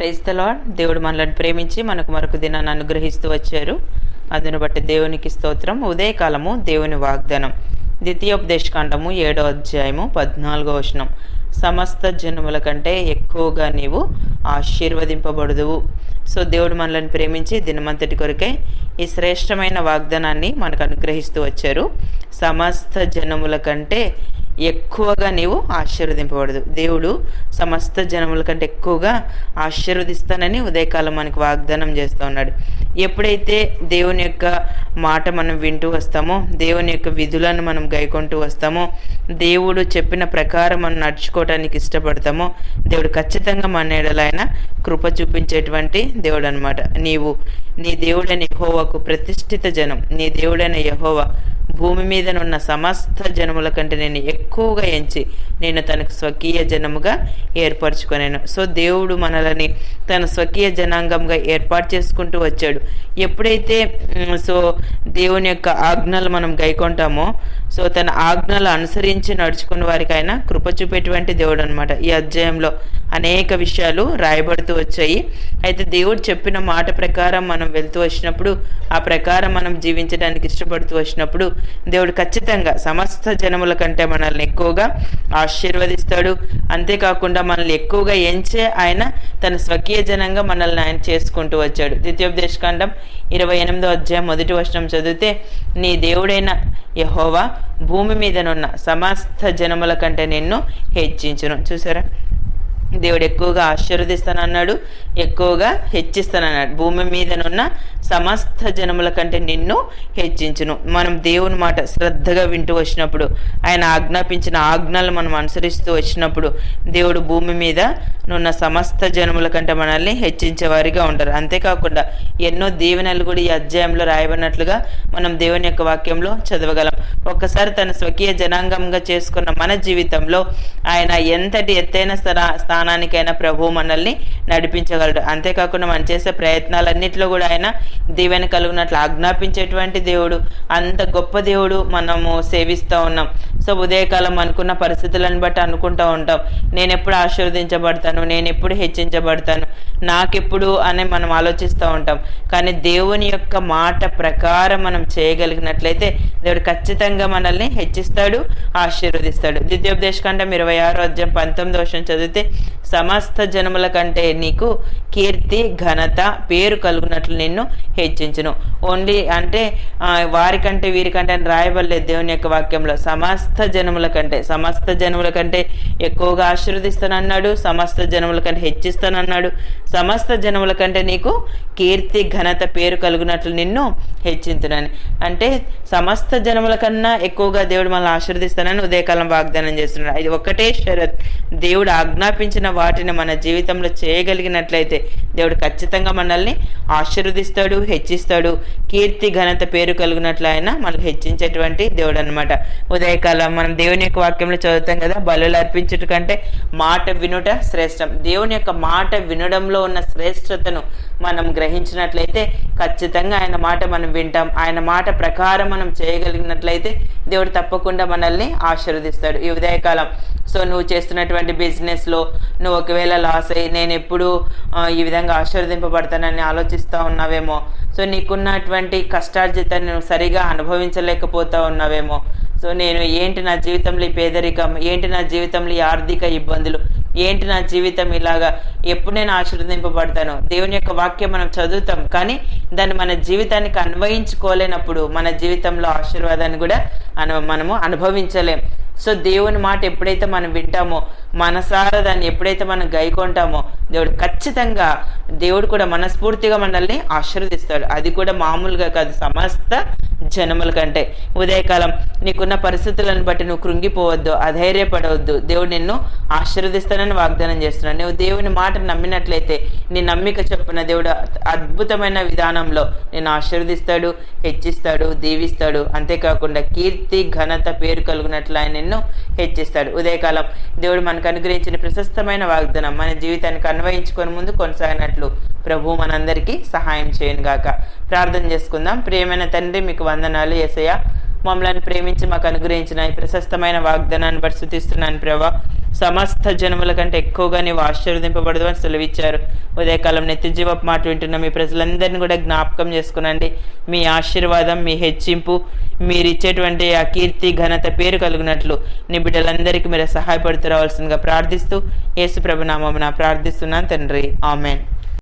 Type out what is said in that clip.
క్రైస్తలో దేవుడు మనల్ని ప్రేమించి మనకు మరొక దినాన్ని అనుగ్రహిస్తూ వచ్చారు. అందును బట్టి దేవునికి స్తోత్రం. ఉదయకాలము దేవుని వాగ్దానం. ద్వితీయోపదేశకాండము ఏడో అధ్యాయము పద్నాలుగో వచనం. సమస్త జనుముల కంటే ఎక్కువగా నీవు ఆశీర్వదింపబడుదువు. సో దేవుడు మనల్ని ప్రేమించి దినమంతటి కొరకే ఈ శ్రేష్టమైన వాగ్దానాన్ని మనకు అనుగ్రహిస్తూ వచ్చారు. సమస్త జనముల కంటే ఎక్కువగా నీవు ఆశీర్వదింపబడదు. దేవుడు సమస్త జనముల కంటే ఎక్కువగా ఆశీర్వదిస్తానని ఉదయకాలం మనకు వాగ్దానం చేస్తూ ఉన్నాడు. ఎప్పుడైతే దేవుని యొక్క మాట మనం వింటూ వస్తామో దేవుని యొక్క విధులను మనం గైకొంటూ వస్తామో దేవుడు చెప్పిన ప్రకారం మనం నడుచుకోవడానికి ఇష్టపడతామో దేవుడు ఖచ్చితంగా మన ఎడలైన కృప చూపించేటువంటి దేవుడు అనమాట నీవు నీ దేవుడైన యహోవాకు ప్రతిష్ఠిత జనం నీ దేవుడైన యహోవా భూమి మీదనున్న సమస్త జనముల కంటే నేను ఎక్కువగా ఎంచి నేను తనకు స్వకీయ జనముగా ఏర్పరచుకున్నాను సో దేవుడు మనలని తన స్వకీయ జనాంగంగా ఏర్పాటు చేసుకుంటూ వచ్చాడు. ఎప్పుడైతే సో దేవుని యొక్క ఆజ్ఞలు మనం గైకొంటామో సో తన ఆజ్ఞలు అనుసరించి నడుచుకున్న వారికైనా కృప చూపేటువంటి దేవుడు అనమాట ఈ అధ్యాయంలో అనేక విషయాలు రాయబడుతూ వచ్చాయి. అయితే దేవుడు చెప్పిన మాట ప్రకారం మనం వెళ్తూ వచ్చినప్పుడు ఆ ప్రకారం మనం జీవించడానికి ఇష్టపడుతూ వచ్చినప్పుడు దేవుడు ఖచ్చితంగా సమస్త జనముల కంటే మనల్ని ఎక్కువగా ఆశీర్వదిస్తాడు. అంతేకాకుండా మనల్ని ఎక్కువగా ఎంచే ఆయన తన స్వకీయ జనంగా మనల్ని ఆయన చేసుకుంటూ వచ్చాడు. ద్వితీయోపదేశకాండం ఇరవై ఎనిమిదో అధ్యాయం మొదటి వర్షం చదివితే నీ దేవుడైన యహోవా భూమి మీదనున్న సమస్త జనముల కంటే నిన్ను హెచ్చించును. చూసారా? దేవుడు ఎక్కువగా ఆశీర్వదిస్తానన్నాడు. ఎక్కువగా హెచ్చిస్తానన్నాడు. భూమి మీదనున్న సమస్త జనముల కంటే నిన్ను హెచ్చించును. మనం దేవుని మాట శ్రద్ధగా వింటూ వచ్చినప్పుడు ఆయన ఆజ్ఞాపించిన ఆజ్ఞలు మనం అనుసరిస్తూ వచ్చినప్పుడు దేవుడు భూమి మీద నున్న సమస్త జనముల కంటే మనల్ని హెచ్చించేవారిగా ఉంటారు. అంతేకాకుండా ఎన్నో దీవెనలు కూడా ఈ అధ్యాయంలో రాయబడినట్లుగా మనం దేవుని యొక్క వాక్యంలో చదవగలం. ఒక్కసారి తన స్వకీయ జనాంగంగా చేసుకున్న మన జీవితంలో ఆయన ఎంతటి ఎత్తైన స్థానానికైనా ప్రభు మనల్ని నడిపించ నడిపించగలడు అంతేకాకుండా మనం చేసే ప్రయత్నాలన్నింటిలో కూడా ఆయన దీవెన కలుగునట్లు ఆజ్ఞాపించేటువంటి దేవుడు. అంత గొప్ప దేవుడు మనము సేవిస్తూ ఉన్నాం. సో ఉదయకాలం అనుకున్న పరిస్థితులను బట్టి అనుకుంటూ ఉంటాం. నేను ఎప్పుడు ఆశీర్వదించబడతాను? నేను ఎప్పుడు హెచ్చించబడతాను? నాకెప్పుడు అని మనం ఆలోచిస్తూ ఉంటాం. కానీ దేవుని యొక్క మాట ప్రకారం మనం చేయగలిగినట్లయితే దేవుడు ఖచ్చితంగా మనల్ని హెచ్చిస్తాడు ఆశీర్వదిస్తాడు. ద్వితీయోపదేశకాండం ఇరవై ఆరో అధ్యాయం పంతొమ్మిది వర్షం చదివితే సమస్త జనముల కంటే నీకు కీర్తి ఘనత పేరు కలుగునట్లు నిన్ను హెచ్చించును. ఓన్లీ అంటే వారికంటే వీరికంటే అని రాయబడలేదు దేవుని యొక్క వాక్యంలో. సమస్త సమస్త జనముల కంటే సమస్త జనముల కంటే ఎక్కువగా ఆశీర్వదిస్తానన్నాడు సమస్త జనముల కంటే హెచ్చిస్తానన్నాడు సమస్త జనముల కంటే నీకు కీర్తి ఘనత పేరు కలుగునట్లు నిన్ను హెచ్చించునని అంటే సమస్త జనముల కన్నా ఎక్కువగా దేవుడు మనల్ని ఆశీర్దిస్తానని ఉదయకాలం వాగ్దానం చేస్తున్నాడు. ఇది ఒక్కటే షరత్. దేవుడు ఆజ్ఞాపించిన వాటిని మన జీవితంలో చేయగలిగినట్లయితే దేవుడు ఖచ్చితంగా మనల్ని ఆశీర్వదిస్తాడు హెచ్చిస్తాడు. కీర్తి ఘనత పేరు కలిగినట్లు ఆయన మనల్ని హెచ్చించేటువంటి దేవుడు అనమాట ఉదయకాలం మనం దేవుని యొక్క వాక్యంలో చదువుతాం కదా బలులు అర్పించుట కంటే మాట వినుట శ్రేష్టం. దేవుని యొక్క మాట వినడంలో ఉన్న శ్రేష్టతను మనం గ్రహించినట్లయితే ఖచ్చితంగా ఆయన మాట మనం వింటాం. ఆయన మాట ప్రకారం మనం చేయగలిగినట్లయితే దేవుడు తప్పకుండా మనల్ని ఆశీర్వదిస్తాడు ఈ ఉదయకాలం. సో నువ్వు చేస్తున్నటువంటి బిజినెస్లో నువ్వు ఒకవేళ లాస్ అయ్యి నేను ఎప్పుడు ఈ విధంగా ఆశీర్వదింపబడతానని ఆలోచిస్తూ ఉన్నావేమో సో నీకున్నటువంటి కష్టార్జితను నువ్వు సరిగా అనుభవించలేకపోతా ఉన్నావేమో. సో నేను ఏంటి నా జీవితంలో ఈ పేదరికం? ఏంటి నా జీవితంలో ఈ ఆర్థిక ఇబ్బందులు? ఏంటి నా జీవితం ఇలాగా? ఎప్పుడు నేను ఆశీర్వదింపబడతాను? దేవుని యొక్క వాక్యం మనం చదువుతాం. కానీ దాన్ని మన జీవితానికి అన్వయించుకోలేనప్పుడు మన జీవితంలో ఆశీర్వాదాన్ని కూడా అను మనము అనుభవించలేం. సో దేవుని మాట ఎప్పుడైతే మనం వింటామో మనసారా దాన్ని ఎప్పుడైతే మనం గైకొంటామో దేవుడు ఖచ్చితంగా దేవుడు కూడా మనస్ఫూర్తిగా మనల్ని ఆశీర్వదిస్తాడు. అది కూడా మామూలుగా కాదు సమస్త జనముల కంటే ఉదయకాలం నీకున్న పరిస్థితులను బట్టి నువ్వు కృంగిపోవద్దు అధైర్యపడవద్దు. దేవుడు నిన్ను ఆశీర్వదిస్తానని వాగ్దానం చేస్తున్నాడు. నువ్వు దేవుని మాట నమ్మినట్లయితే నీ నమ్మిక చొప్పున దేవుడు అద్భుతమైన విధానంలో నేను ఆశీర్వదిస్తాడు హెచ్చిస్తాడు దీవిస్తాడు. అంతేకాకుండా కీర్తి ఘనత పేరు కలుగునట్లు ఆయన నిన్ను హెచ్చిస్తాడు. ఉదయకాలం దేవుడు మనకు అనుగ్రహించిన ప్రశస్తమైన వాగ్దానం మన జీవితానికి అన్వయించుకొని ముందు కొనసాగినట్లు ప్రభు మనందరికీ సహాయం చేయను గాక ప్రార్థన చేసుకుందాం. ప్రియమైన తండ్రి మీకు వందనాలు ఏసయ్య. మమ్మల్ని ప్రేమించి మాకు అనుగ్రహించిన ఈ ప్రశస్తమైన వాగ్దానాన్ని బట్టి ప్రభా. సమస్త జనముల కంటే ఎక్కువగా నీవు ఆశీర్వదింపబడదు అని సెలవిచ్చారు. ఉదయకాలం నిత్యజీవప్ మాట వింటున్న మీ ప్రజలందరినీ కూడా జ్ఞాపకం చేసుకునండి. మీ ఆశీర్వాదం మీ హెచ్చింపు మీరు ఇచ్చేటువంటి ఆ కీర్తి ఘనత పేరు కలిగినట్లు నీ బిడ్డలందరికీ మీరు సహాయపడుతూ రావాల్సిందిగా ప్రార్థిస్తూ యేసు ప్రభు నామమున ప్రార్థిస్తున్నాను తండ్రి. ఆమెన్.